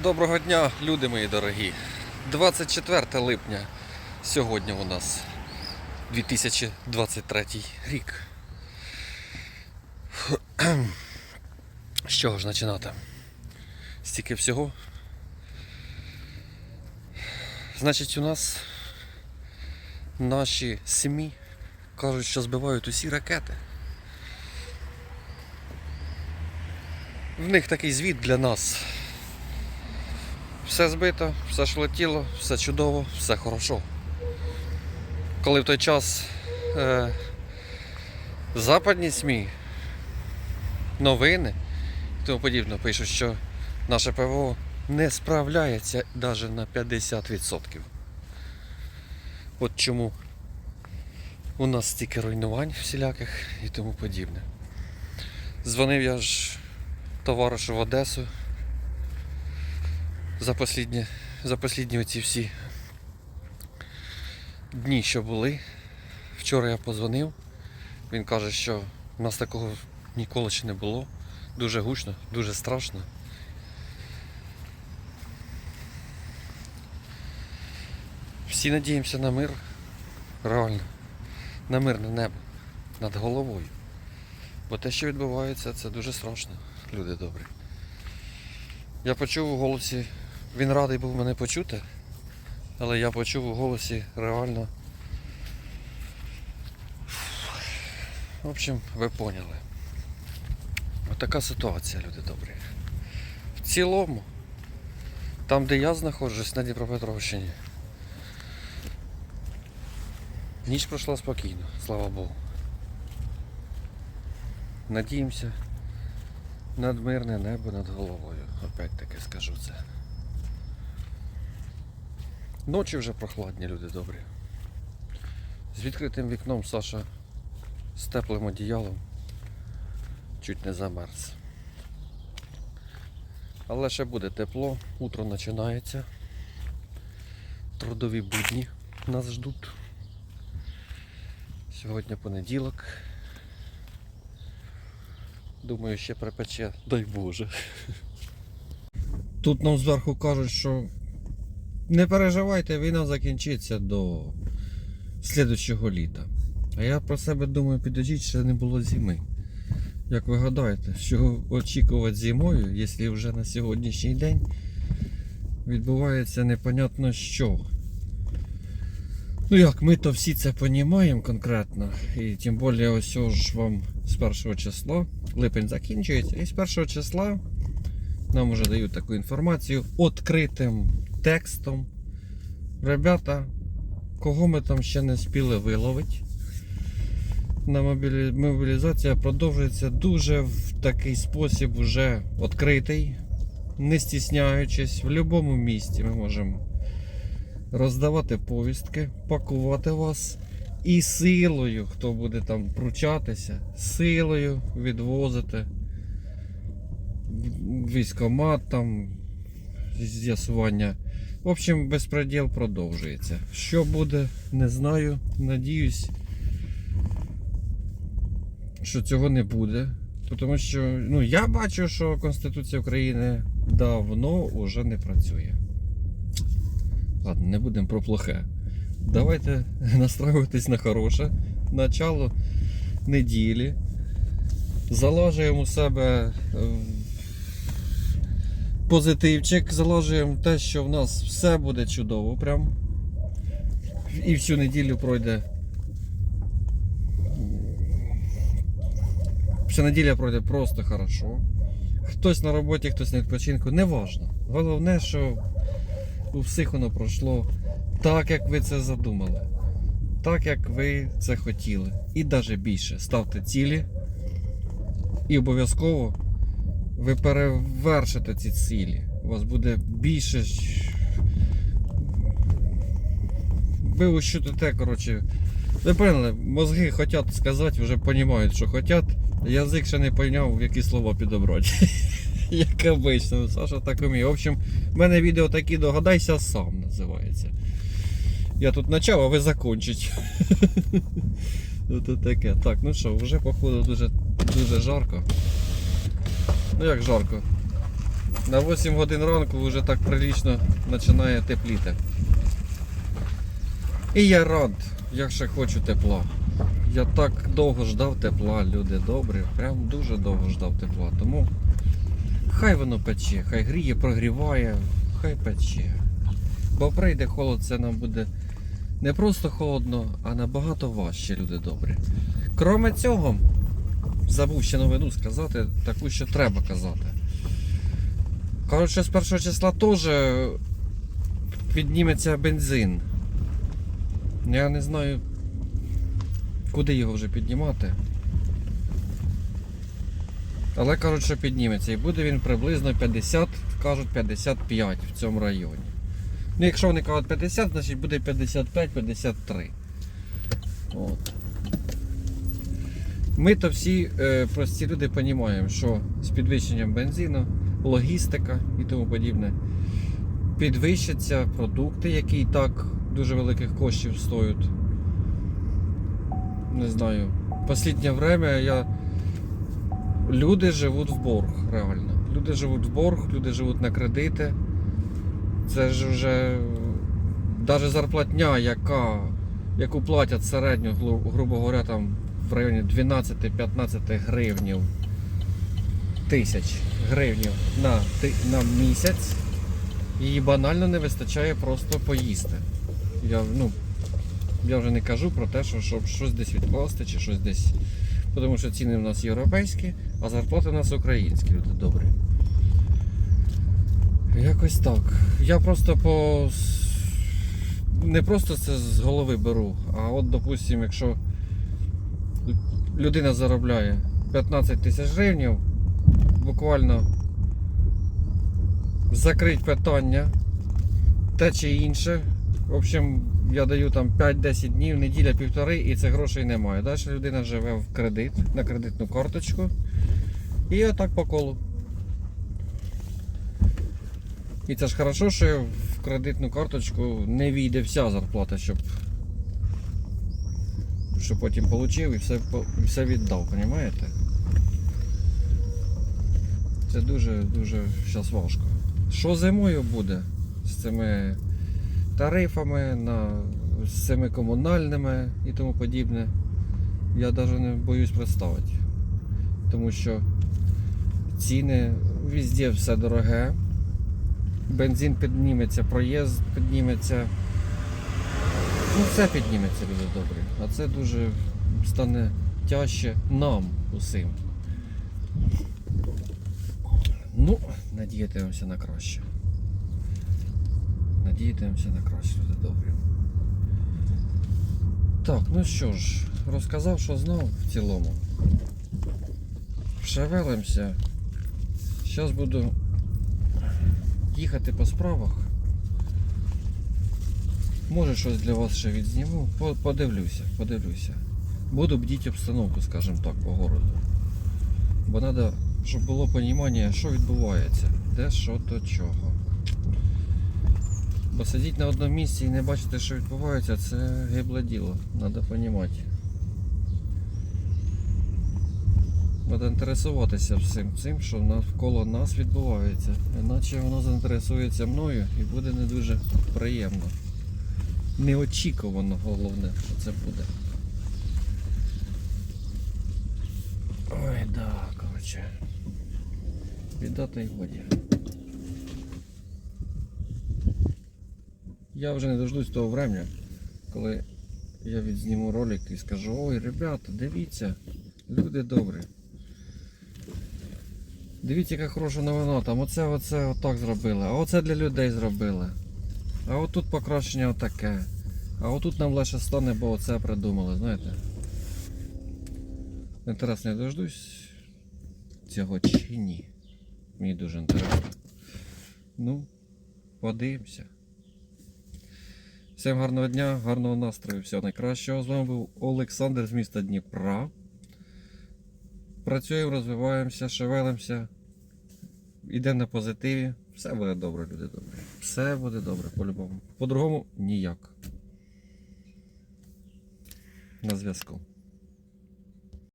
Доброго дня, люди мої дорогі. 24 липня. Сьогодні у нас 2023 рік. З чого ж починати? Стільки всього. Значить, у нас наші СМІ кажуть, що збивають усі ракети. В них такий звіт для нас. Все збито, все ж летіло, все чудово, все хорошо. Коли в той час е, западні СМІ, новини і тому подібне пишуть, що наше ПВО не справляється навіть на 50%. От чому у нас стільки руйнувань всіляких і тому подібне. Дзвонив я ж товаришу в Одесу за послідні, за послідні оці всі дні, що були. Вчора я позвонив. Він каже, що в нас такого ніколи ще не було. Дуже гучно, дуже страшно. Всі надіємося на мир. Реально. На мирне небо над головою. Бо те, що відбувається, це дуже страшно, люди добрі. Я почув у голосі, він радий був мене почути, але я почув у голосі реально. В общем, ви поняли. Отака ситуація, люди добрі. В цілому, там, де я знаходжусь на Дніпропетровщині, ніч пройшла спокійно, слава Богу. Надіємося над мирне небо над головою. Опять таки скажу це. Ночі вже прохладні, люди добрі. З відкритим вікном Саша з теплим одіялом чуть не замерз. Але ще буде тепло, утро починається. Трудові будні нас ждуть. Сьогодні понеділок. Думаю, ще припече, дай Боже. Тут нам зверху кажуть, що не переживайте, війна закінчиться до слідчого літа. А я про себе думаю, підождіть, ще не було зими. Як ви гадаєте, що очікувати зимою, якщо вже на сьогоднішній день відбувається непонятно що. Ну як, ми то всі це розуміємо конкретно. І тим більше ось ж вам з першого числа, липень закінчується, і з першого числа нам вже дають таку інформацію відкритим текстом. Ребята, кого ми там ще не спіли виловити. На мобілі... мобілізація продовжується дуже в такий спосіб вже відкритий, не стісняючись, в будь-якому місті ми можемо роздавати повістки, пакувати вас і силою, хто буде там пручатися, силою відвозити військомат, там з'ясування. В общем, безпреділ продовжується. Що буде, не знаю. Надіюсь, що цього не буде. Тому що ну, я бачу, що Конституція України давно вже не працює. Ладно, не будемо про плохе. Давайте настраюватись на хороше. Начало неділі. Залажуємо у себе е, позитивчик, залажуємо те, що в нас все буде чудово. Прям. І всю неділю пройде. Вся неділя пройде просто хорошо. Хтось на роботі, хтось на відпочинку, не важно. Головне, що у всіх воно пройшло так, як ви це задумали. Так, як ви це хотіли. І навіть більше. Ставте цілі. І обов'язково ви перевершите ці цілі. У вас буде більше. Ви ущутите, коротше. Ви поняли, мозги хочуть сказати, вже розуміють, що хочуть. Язик ще не поняв, які слова підобрати. Як обично, Саша так вміє. В общем, в мене відео такі догадайся сам називається. Я тут почав, а ви закончить. Ото таке. Так, ну що, вже походу дуже, дуже жарко. Ну як жарко? На 8 годин ранку вже так прилично починає тепліти. І я рад, я ще хочу тепла. Я так довго ждав тепла, люди добрі. Прям дуже довго ждав тепла. Тому хай воно пече, хай гріє, прогріває, хай пече. Бо прийде холод, це нам буде не просто холодно, а набагато важче, люди добрі. Кроме цього, забув ще новину сказати, таку, що треба казати. Коротше, з першого числа теж підніметься бензин. Я не знаю, куди його вже піднімати. Але що підніметься. І буде він приблизно 50, кажуть 55 в цьому районі. Ну, якщо вони кажуть 50, значить буде 55-53. От. Ми то всі е, прості люди розуміємо, що з підвищенням бензину, логістика і тому подібне, підвищаться продукти, які і так дуже великих коштів стоять. Не знаю. Останнє время я... люди живуть в борг, реально. Люди живуть в борг, люди живуть на кредити. Це ж вже навіть зарплатня, яка, яку платять середньо, гру- грубо говоря, там в районі 12-15 гривнів тисяч гривнів на, на місяць, її банально не вистачає просто поїсти. Я, ну, я вже не кажу про те, що щоб щось десь відкласти чи щось десь. Тому що ціни в нас європейські, а зарплати в нас українські, люди добрі. Якось так. Я просто по. Не просто це з голови беру, а от, допустим, якщо людина заробляє 15 тисяч гривень, буквально закрить питання, те чи інше. В общем, я даю там 5-10 днів, неділя, півтори, і це грошей немає. Далі людина живе в кредит, на кредитну карточку. І отак по колу. І це ж хорошо, що в кредитну карточку не війде вся зарплата, щоб, щоб потім отримав і все, все віддав, розумієте? Це дуже дуже зараз важко. Що зимою буде з цими тарифами, на, з цими комунальними і тому подібне, я навіть не боюсь представити. Тому що ціни везде все дороге. Бензин підніметься, проїзд підніметься. Ну, все підніметься, люди добрі. А це дуже стане тяжче нам усім. Ну, надіятимемося на краще. Надіятимемося на краще, люди добрі. Так, ну що ж, розказав, що знав в цілому. Шевелимося. Зараз буду їхати по справах. Може щось для вас ще відзніму. Подивлюся, подивлюся. Буду бдіть обстановку, скажімо так, по городу. Бо треба, щоб було розуміння, що відбувається, де що до чого. Бо сидіти на одному місці і не бачити, що відбувається, це гибле діло. Треба розуміти. Треба інтересуватися всім цим, що навколо нас відбувається. Іначе воно заінтересується мною і буде не дуже приємно. Неочікувано головне, що це буде. Ой, да, коротше. Біда та й годі. Я вже не дождусь того времени, коли я відзніму ролик і скажу, ой, ребята, дивіться, люди добрі. Дивіться, яка хороша новина, там оце, оце отак зробили, а оце для людей зробили. А отут покращення отаке. А отут нам легше стане, бо оце придумали, знаєте. Інтересно, я дождусь цього чи ні. Мені дуже інтересно. Ну, подивимося. Всім гарного дня, гарного настрою, всього найкращого. З вами був Олександр з міста Дніпра. Працюємо, розвиваємося, шевелимося. Йдемо на позитиві. Все буде добре, люди добрі. Все буде добре, по-любому. По-другому ніяк. На зв'язку.